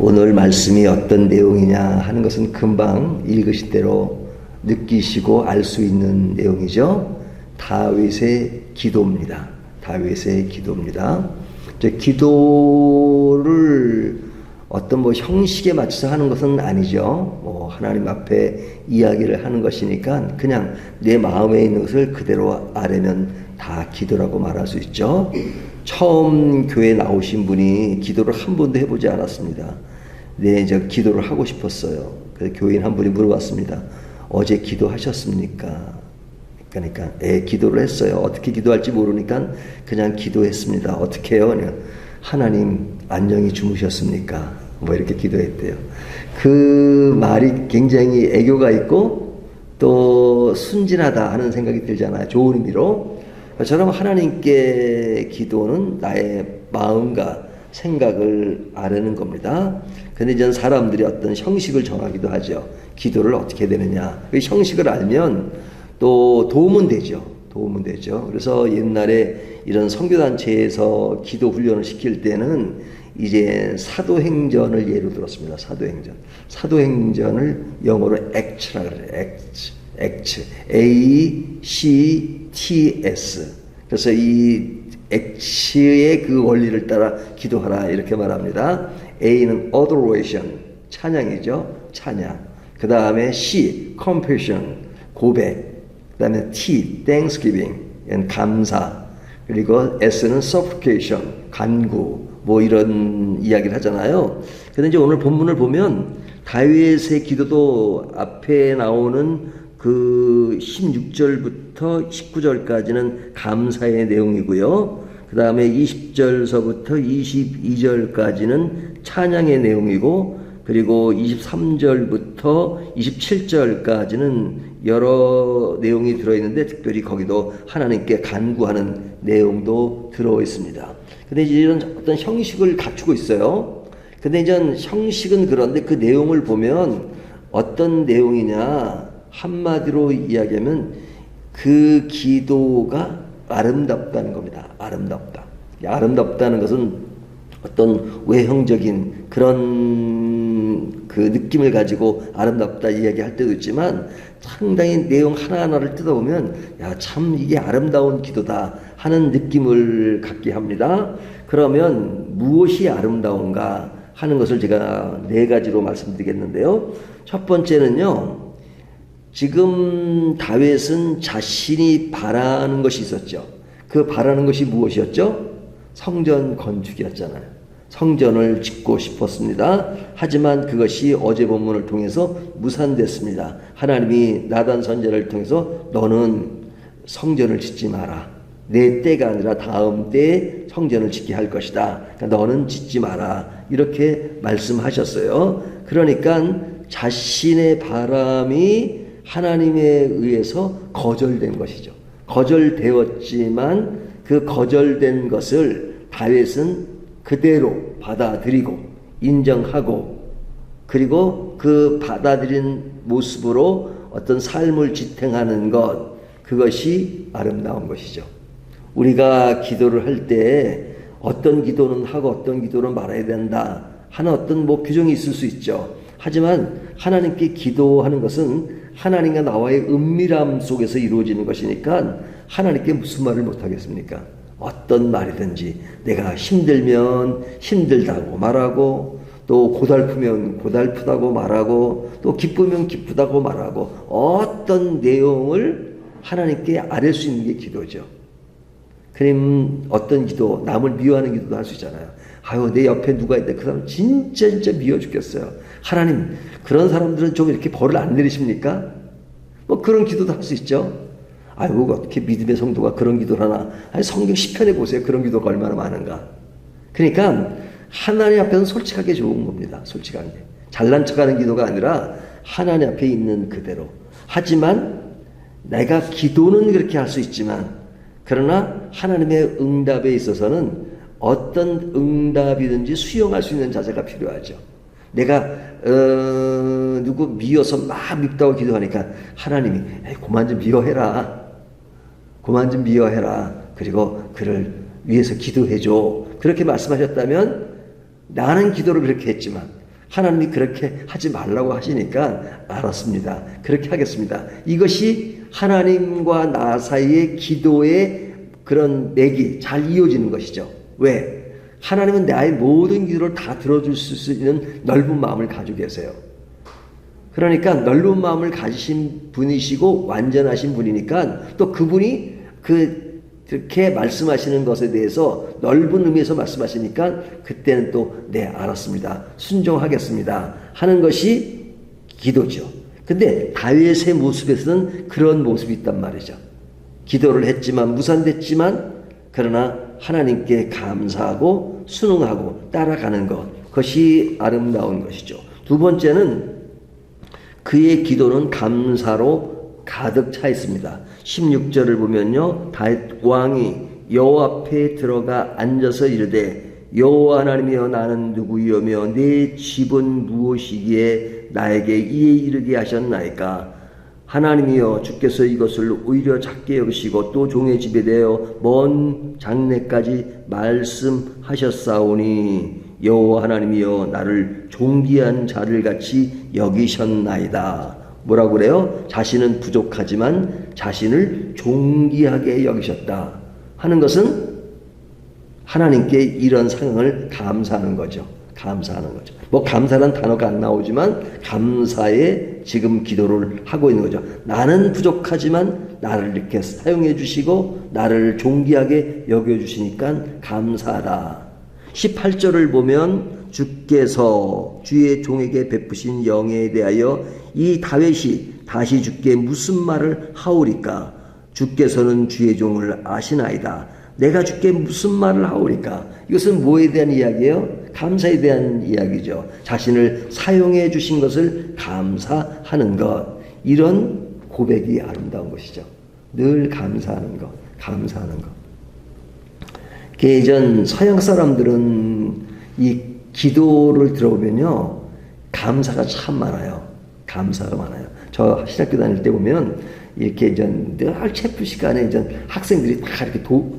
오늘 말씀이 어떤 내용이냐 하는 것은 금방 읽으신 대로 느끼시고 알 수 있는 내용이죠. 다윗의 기도입니다. 다윗의 기도입니다. 이제 기도를 어떤 뭐 형식에 맞춰서 하는 것은 아니죠. 뭐 하나님 앞에 이야기를 하는 것이니까 그냥 내 마음에 있는 것을 그대로 아뢰면 다 기도라고 말할 수 있죠. 처음 교회 나오신 분이 기도를 한 번도 해보지 않았습니다. 네, 저 기도를 하고 싶었어요. 그래서 교인 한 분이 물어봤습니다. 어제 기도하셨습니까? 그러니까 예, 기도를 했어요. 어떻게 기도할지 모르니까 그냥 기도했습니다. 어떻게 해요? 하나님 안녕히 주무셨습니까? 뭐 이렇게 기도했대요. 그 말이 굉장히 애교가 있고 또 순진하다 하는 생각이 들잖아요. 좋은 의미로. 저처럼 하나님께 기도는 나의 마음과 생각을 아뢰는 겁니다. 근데 이제 사람들이 어떤 형식을 정하기도 하죠. 기도를 어떻게 되느냐. 그 형식을 알면 또 도움은 되죠. 도움은 되죠. 그래서 옛날에 이런 선교단체에서 기도 훈련을 시킬 때는 이제 사도행전을 예로 들었습니다. 사도행전. 사도행전을 영어로 act라 그래요. act. act. A, C, T, S. 그래서 이 act의 그 원리를 따라 기도하라 이렇게 말합니다. A는 adoration. 찬양이죠. 찬양. 그 다음에 C, compassion. 고백. 그 다음에 T, thanksgiving, 감사. 그리고 S는 supplication, 간구. 뭐 이런 이야기를 하잖아요. 근데 이제 오늘 본문을 보면 다윗의 기도도 앞에 나오는 그 16절부터 19절까지는 감사의 내용이고요. 그 다음에 20절서부터 22절까지는 찬양의 내용이고, 그리고 23절부터 27절까지는 여러 내용이 들어있는데 특별히 거기도 하나님께 간구하는 내용도 들어 있습니다. 근데 이제 이런 어떤 형식을 갖추고 있어요. 근데 이제 형식은 그런데 그 내용을 보면 어떤 내용이냐 한마디로 이야기하면 그 기도가 아름답다는 겁니다. 아름답다. 아름답다는 것은 어떤 외형적인 그런 그 느낌을 가지고 아름답다 이야기할 때도 있지만 상당히 내용 하나하나를 뜯어보면 야 참 이게 아름다운 기도다 하는 느낌을 갖게 합니다. 그러면 무엇이 아름다운가 하는 것을 제가 네 가지로 말씀드리겠는데요. 첫 번째는요. 지금 다윗은 자신이 바라는 것이 있었죠. 그 바라는 것이 무엇이었죠? 성전 건축이었잖아요. 성전을 짓고 싶었습니다. 하지만 그것이 어제 본문을 통해서 무산됐습니다. 하나님이 나단 선제를 통해서 너는 성전을 짓지 마라. 내 때가 아니라 다음 때에 성전을 짓게 할 것이다. 그러니까 너는 짓지 마라. 이렇게 말씀하셨어요. 그러니까 자신의 바람이 하나님에 의해서 거절된 것이죠. 거절되었지만 그 거절된 것을 다윗은 그대로 받아들이고 인정하고 그리고 그 받아들인 모습으로 어떤 삶을 지탱하는 것 그것이 아름다운 것이죠. 우리가 기도를 할 때 어떤 기도는 하고 어떤 기도는 말아야 된다 하는 어떤 뭐 규정이 있을 수 있죠. 하지만 하나님께 기도하는 것은 하나님과 나와의 은밀함 속에서 이루어지는 것이니까 하나님께 무슨 말을 못하겠습니까? 어떤 말이든지 내가 힘들면 힘들다고 말하고 또 고달프면 고달프다고 말하고 또 기쁘면 기쁘다고 말하고 어떤 내용을 하나님께 아뢰 수 있는 게 기도죠. 그럼 어떤 기도, 남을 미워하는 기도도 할 수 있잖아요. 아유, 내 옆에 누가 있는데 그 사람 진짜 진짜 미워 죽겠어요. 하나님, 그런 사람들은 좀 이렇게 벌을 안 내리십니까? 뭐 그런 기도도 할 수 있죠. 아이고 어떻게 믿음의 성도가 그런 기도를 하나? 아니 성경 10편에 보세요. 그런 기도가 얼마나 많은가. 그러니까 하나님 앞에는 솔직하게 좋은 겁니다. 솔직하게. 잘난 척하는 기도가 아니라 하나님 앞에 있는 그대로. 하지만 내가 기도는 그렇게 할 수 있지만 그러나 하나님의 응답에 있어서는 어떤 응답이든지 수용할 수 있는 자세가 필요하죠. 내가 어, 누구 미워서 막 밉다고 기도하니까 하나님이 에이, 그만 좀 미워해라. 그만 좀 미워해라. 그리고 그를 위해서 기도해줘. 그렇게 말씀하셨다면 나는 기도를 그렇게 했지만 하나님이 그렇게 하지 말라고 하시니까 알았습니다. 그렇게 하겠습니다. 이것이 하나님과 나 사이의 기도의 그런 맥이 잘 이어지는 것이죠. 왜? 하나님은 나의 모든 기도를 다 들어줄 수 있는 넓은 마음을 가지고 계세요. 그러니까 넓은 마음을 가지신 분이시고 완전하신 분이니까 또 그분이 그 그렇게 말씀하시는 것에 대해서 넓은 의미에서 말씀하시니까 그때는 또 네 알았습니다 순종하겠습니다 하는 것이 기도죠. 근데 다윗의 모습에서는 그런 모습이 있단 말이죠. 기도를 했지만 무산됐지만 그러나 하나님께 감사하고 순응하고 따라가는 것 그것이 아름다운 것이죠. 두 번째는 그의 기도는 감사로 가득 차 있습니다. 16절을 보면요. 다윗 왕이 여호와 앞에 들어가 앉아서 이르되 여호와 하나님이여 나는 누구이며 내 집은 무엇이기에 나에게 이에 이르게 하셨나이까 하나님이여 주께서 이것을 오히려 작게 여기시고 또 종의 집에 대하여 먼 장래까지 말씀하셨사오니 여호와 하나님이여 나를 존귀한 자를 같이 여기셨나이다. 뭐라고 그래요? 자신은 부족하지만 자신을 존귀하게 여기셨다. 하는 것은 하나님께 이런 상황을 감사하는 거죠. 감사하는 거죠. 뭐 감사란 단어가 안 나오지만 감사에 지금 기도를 하고 있는 거죠. 나는 부족하지만 나를 이렇게 사용해 주시고 나를 존귀하게 여겨 주시니까 감사하다. 18절을 보면 주께서 주의 종에게 베푸신 영에 대하여 이 다윗이 다시 주께 무슨 말을 하오리까 주께서는 주의 종을 아시나이다 내가 주께 무슨 말을 하오리까 이것은 뭐에 대한 이야기예요? 감사에 대한 이야기죠 자신을 사용해 주신 것을 감사하는 것 이런 고백이 아름다운 것이죠 늘 감사하는 것 감사하는 것 예전 서양 사람들은 이 기도를 들어보면요. 감사가 참 많아요. 감사가 많아요. 저 신학교 다닐 때 보면 이렇게 이제 늘 체프 시간에 이제 학생들이 다 이렇게 도,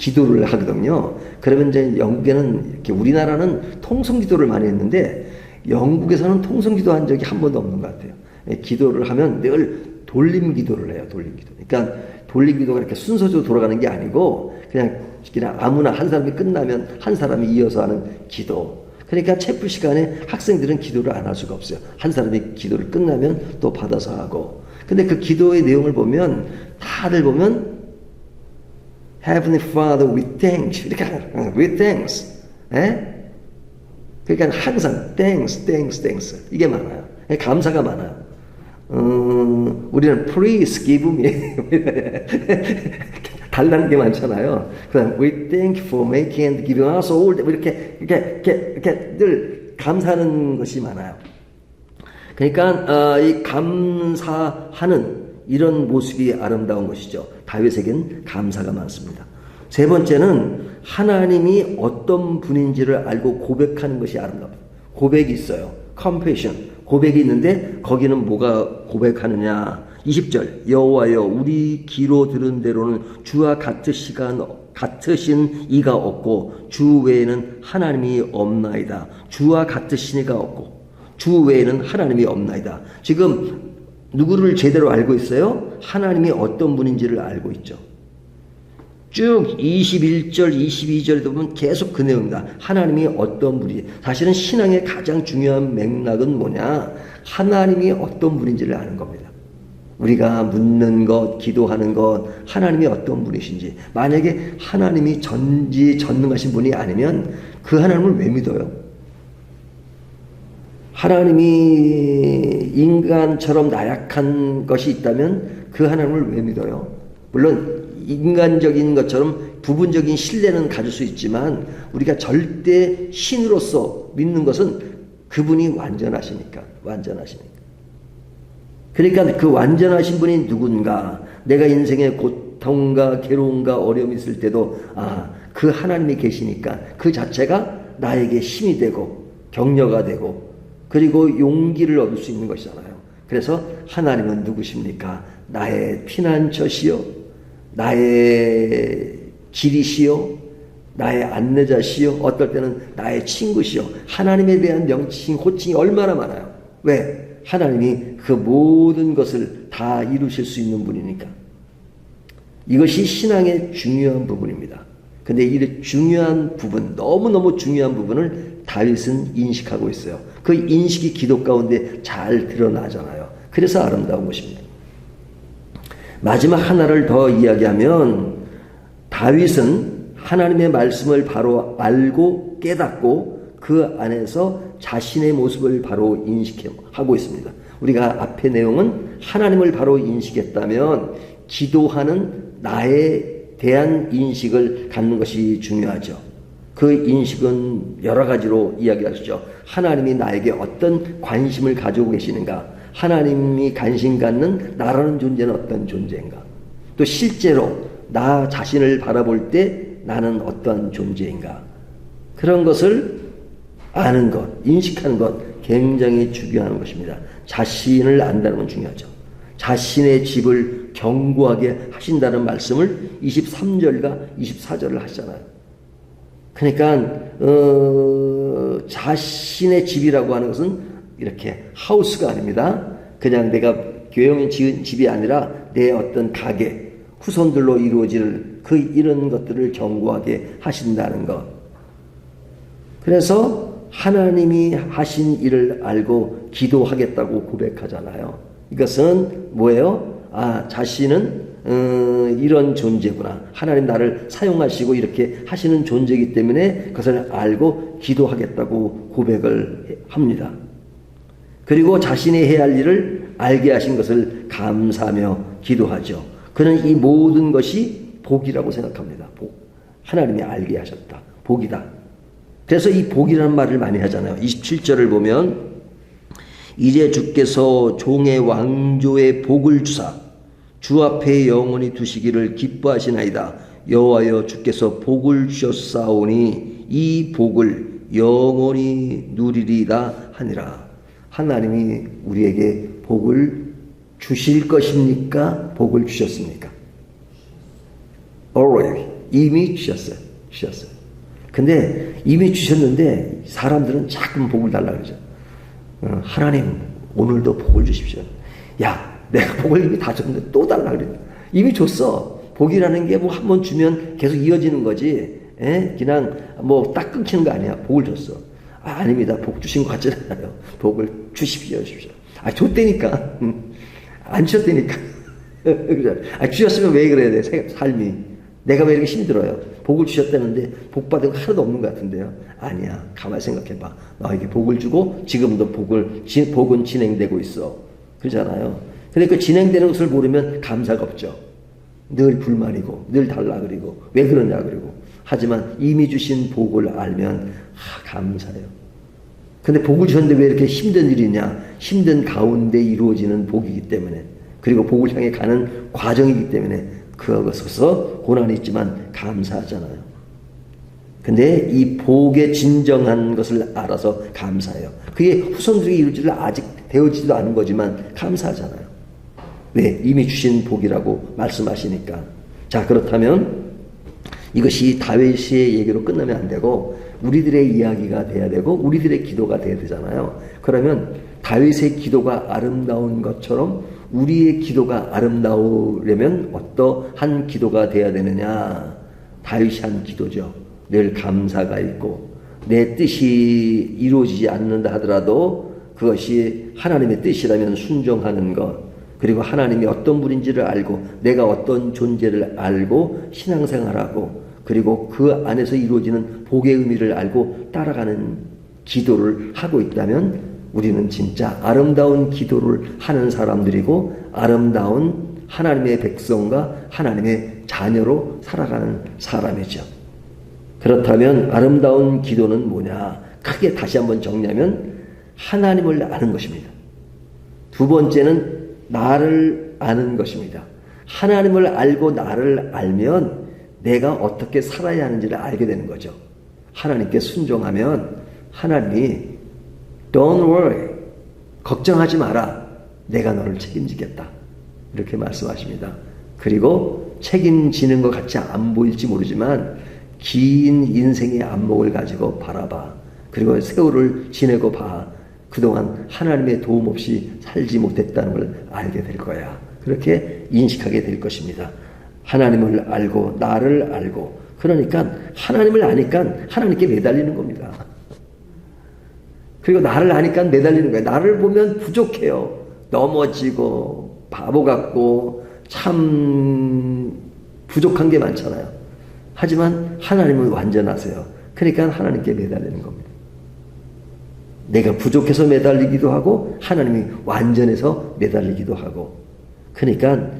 기도를 하거든요. 그러면 이제 영국에는 이렇게 우리나라는 통성 기도를 많이 했는데 영국에서는 통성 기도 한 적이 한 번도 없는 것 같아요. 예, 기도를 하면 늘 돌림 기도를 해요. 돌림 기도. 그러니까 돌림 기도가 이렇게 순서대로 돌아가는 게 아니고 그냥 그냥 아무나 한 사람이 끝나면 한 사람이 이어서 하는 기도. 그러니까 체프 시간에 학생들은 기도를 안 할 수가 없어요. 한 사람이 기도를 끝나면 또 받아서 하고. 근데 그 기도의 내용을 보면 다들 보면 Heavenly Father, we thanks. 이렇게 하는 we thanks. 예? 그러니까 항상 thanks, thanks, thanks. 이게 많아요. 감사가 많아요. 음, 우리는 please give me. 달라는 게 많잖아요. 그다음 we thank for making and giving us all 이렇게 이렇게 이렇게 이렇게 늘 감사하는 것이 많아요. 그러니까 어, 이 감사하는 이런 모습이 아름다운 것이죠. 다윗에겐 감사가 많습니다. 세 번째는 하나님이 어떤 분인지를 알고 고백하는 것이 아름답다. 고백이 있어요. confession. 고백이 있는데 거기는 뭐가 고백하느냐? 20절 여호와여 우리 귀로 들은 대로는 주와 같으시간 같으신 이가 없고 주 외에는 하나님이 없나이다. 주와 같으신 이가 없고 주 외에는 하나님이 없나이다. 지금 누구를 제대로 알고 있어요? 하나님이 어떤 분인지를 알고 있죠. 쭉 21절, 22절에 보면 계속 그 내용입니다. 하나님이 어떤 분이 사실은 신앙의 가장 중요한 맥락은 뭐냐? 하나님이 어떤 분인지를 아는 겁니다. 우리가 묻는 것, 기도하는 것, 하나님이 어떤 분이신지. 만약에 하나님이 전지 전능하신 분이 아니면 그 하나님을 왜 믿어요? 하나님이 인간처럼 나약한 것이 있다면 그 하나님을 왜 믿어요? 물론 인간적인 것처럼 부분적인 신뢰는 가질 수 있지만 우리가 절대 신으로서 믿는 것은 그분이 완전하시니까 완전하시니까 그러니까 그 완전하신 분이 누군가 내가 인생에 고통과 괴로움과 어려움이 있을 때도 아 그 하나님이 계시니까 그 자체가 나에게 힘이 되고 격려가 되고 그리고 용기를 얻을 수 있는 것이잖아요. 그래서 하나님은 누구십니까? 나의 피난처시요 나의 길이시요 나의 안내자시요 어떨 때는 나의 친구시요 하나님에 대한 명칭 호칭이 얼마나 많아요. 왜? 하나님이 그 모든 것을 다 이루실 수 있는 분이니까. 이것이 신앙의 중요한 부분입니다. 근데 이 중요한 부분, 너무너무 중요한 부분을 다윗은 인식하고 있어요. 그 인식이 기도 가운데 잘 드러나잖아요. 그래서 아름다운 것입니다. 마지막 하나를 더 이야기하면 다윗은 하나님의 말씀을 바로 알고 깨닫고 그 안에서 자신의 모습을 바로 인식하고 있습니다. 우리가 앞의 내용은 하나님을 바로 인식했다면 기도하는 나에 대한 인식을 갖는 것이 중요하죠. 그 인식은 여러 가지로 이야기하시죠. 하나님이 나에게 어떤 관심을 가지고 계시는가? 하나님이 관심 갖는 나라는 존재는 어떤 존재인가? 또 실제로 나 자신을 바라볼 때 나는 어떤 존재인가? 그런 것을 아는 것, 인식하는 것 굉장히 중요한 것입니다. 자신을 안다는 건 중요하죠. 자신의 집을 견고하게 하신다는 말씀을 23절과 24절을 하잖아요. 그러니까 어, 자신의 집이라고 하는 것은 이렇게 하우스가 아닙니다. 그냥 내가 교영이 지은 집이 아니라 내 어떤 가게, 후손들로 이루어질 그 이런 것들을 견고하게 하신다는 것. 그래서 하나님이 하신 일을 알고 기도하겠다고 고백하잖아요. 이것은 뭐예요? 아, 자신은 어, 이런 존재구나. 하나님 나를 사용하시고 이렇게 하시는 존재이기 때문에 그것을 알고 기도하겠다고 고백을 합니다. 그리고 자신이 해야 할 일을 알게 하신 것을 감사하며 기도하죠. 그는 이 모든 것이 복이라고 생각합니다. 복. 하나님이 알게 하셨다. 복이다. 그래서 이 복이라는 말을 많이 하잖아요. 27절을 보면 이제 주께서 종의 왕조의 복을 주사 주 앞에 영원히 두시기를 기뻐하시나이다. 여호와여 주께서 복을 주셨사오니 이 복을 영원히 누리리다 하니라. 하나님이 우리에게 복을 주실 것입니까? 복을 주셨습니까? already 이미 주셨어요. 주셨어요. 근데 이미 주셨는데 사람들은 자꾸 복을 달라 그러죠. 어, 하나님 오늘도 복을 주십시오. 야, 내가 복을 이미 다 줬는데 또 달라 그래. 이미 줬어. 복이라는 게 뭐 한 번 주면 계속 이어지는 거지. 에? 그냥 뭐 딱 끊기는 거 아니야. 복을 줬어. 아, 아닙니다. 복 주신 것 같지 않아요. 복을 주십시오, 주십시오. 아, 줬대니까. 음. 안 주셨다니까. 아, 주셨으면 왜 그래야 돼, 삶이. 내가 왜 이렇게 힘들어요? 복을 주셨다는데 복 받은 거 하나도 없는 것 같은데요. 아니야. 가만히 생각해봐. 너에게 복을 주고 지금도 복을 복은 진행되고 있어. 그러잖아요. 근데 그 진행되는 것을 모르면 감사가 없죠. 늘 불만이고 늘 달라 그리고 왜 그러냐 그리고 하지만 이미 주신 복을 알면 아, 감사해요. 근데 복을 주셨는데 왜 이렇게 힘든 일이냐? 힘든 가운데 이루어지는 복이기 때문에 그리고 복을 향해 가는 과정이기 때문에 그것에서 고난이 있지만 감사하잖아요. 근데 이 복의 진정한 것을 알아서 감사해요. 그게 후손들이 이루지를 아직 되어지도 않은 거지만 감사하잖아요. 네, 이미 주신 복이라고 말씀하시니까. 자, 그렇다면 이것이 다윗의 얘기로 끝나면 안 되고 우리들의 이야기가 돼야 되고 우리들의 기도가 돼야 되잖아요. 그러면 다윗의 기도가 아름다운 것처럼 우리의 기도가 아름다우려면 어떠한 기도가 돼야 되느냐? 다윗이 한 기도죠. 늘 감사가 있고 내 뜻이 이루어지지 않는다 하더라도 그것이 하나님의 뜻이라면 순종하는 것 그리고 하나님이 어떤 분인지를 알고 내가 어떤 존재를 알고 신앙생활하고 그리고 그 안에서 이루어지는 복의 의미를 알고 따라가는 기도를 하고 있다면 우리는 진짜 아름다운 기도를 하는 사람들이고 아름다운 하나님의 백성과 하나님의 자녀로 살아가는 사람이죠. 그렇다면 아름다운 기도는 뭐냐? 크게 다시 한번 정리하면 하나님을 아는 것입니다. 두 번째는 나를 아는 것입니다. 하나님을 알고 나를 알면 내가 어떻게 살아야 하는지를 알게 되는 거죠. 하나님께 순종하면 하나님이 Don't worry. 걱정하지 마라. 내가 너를 책임지겠다. 이렇게 말씀하십니다. 그리고 책임지는 것 같이 안 보일지 모르지만 긴 인생의 안목을 가지고 바라봐. 그리고 세월을 지내고 봐. 그동안 하나님의 도움 없이 살지 못했다는 걸 알게 될 거야. 그렇게 인식하게 될 것입니다. 하나님을 알고 나를 알고 그러니까 하나님을 아니까 하나님께 매달리는 겁니다. 그리고 나를 아니까 매달리는 거예요. 나를 보면 부족해요. 넘어지고 바보 같고 참 부족한 게 많잖아요. 하지만 하나님은 완전하세요. 그러니까 하나님께 매달리는 겁니다. 내가 부족해서 매달리기도 하고 하나님이 완전해서 매달리기도 하고 그러니까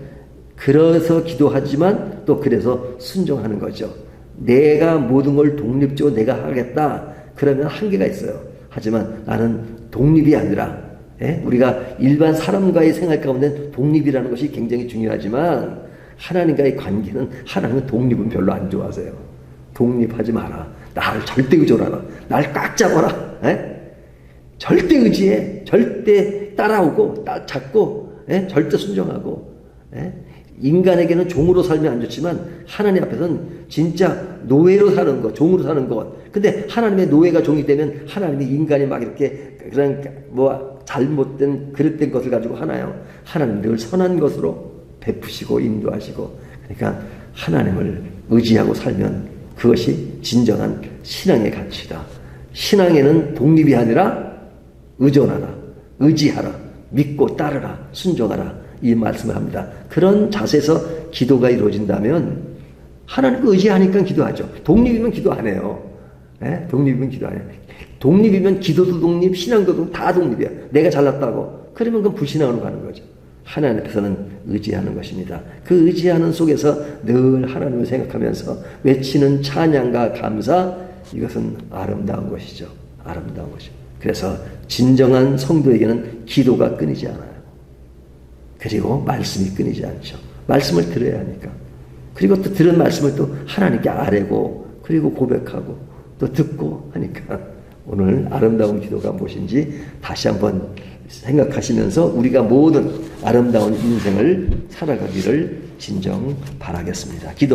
그래서 기도하지만 또 그래서 순종하는 거죠. 내가 모든 걸 독립적으로 내가 하겠다 그러면 한계가 있어요. 하지만 나는 독립이 아니라 예? 우리가 일반 사람과의 생활 가운데 독립이라는 것이 굉장히 중요하지만 하나님과의 관계는 하나님은 독립은 별로 안 좋아하세요. 독립하지 마라. 나를 절대 의존하라. 나를 꽉 잡아라. 예? 절대 의지해. 절대 따라오고 따, 잡고 예? 절대 순종하고 예? 인간에게는 종으로 살면 안 좋지만 하나님 앞에서는 진짜 노예로 사는 것, 종으로 사는 것. 근데 하나님의 노예가 종이 되면 하나님이 인간이 막 이렇게 그런 뭐 잘못된 그릇된 것을 가지고 하나요. 하나님 늘 선한 것으로 베푸시고 인도하시고 그러니까 하나님을 의지하고 살면 그것이 진정한 신앙의 가치다. 신앙에는 독립이 아니라 의존하라, 의지하라, 믿고 따르라, 순종하라 이 말씀을 합니다. 그런 자세에서 기도가 이루어진다면 하나님 의지하니까 기도하죠. 독립이면 기도 안 해요. 예? 독립이면 기도 안 해요. 독립이면 기도도 독립, 신앙도 독립, 다 독립이야. 내가 잘났다고. 그러면 그건 불신앙으로 가는 거죠. 하나님 앞에서는 의지하는 것입니다. 그 의지하는 속에서 늘 하나님을 생각하면서 외치는 찬양과 감사 이것은 아름다운 것이죠. 아름다운 것이죠. 그래서 진정한 성도에게는 기도가 끊이지 않아요. 그리고 말씀이 끊이지 않죠. 말씀을 들어야 하니까. 그리고 또 들은 말씀을 또 하나님께 아뢰고 그리고 고백하고 또 듣고 하니까 오늘 아름다운 기도가 무엇인지 다시 한번 생각하시면서 우리가 모든 아름다운 인생을 살아가기를 진정 바라겠습니다. 기도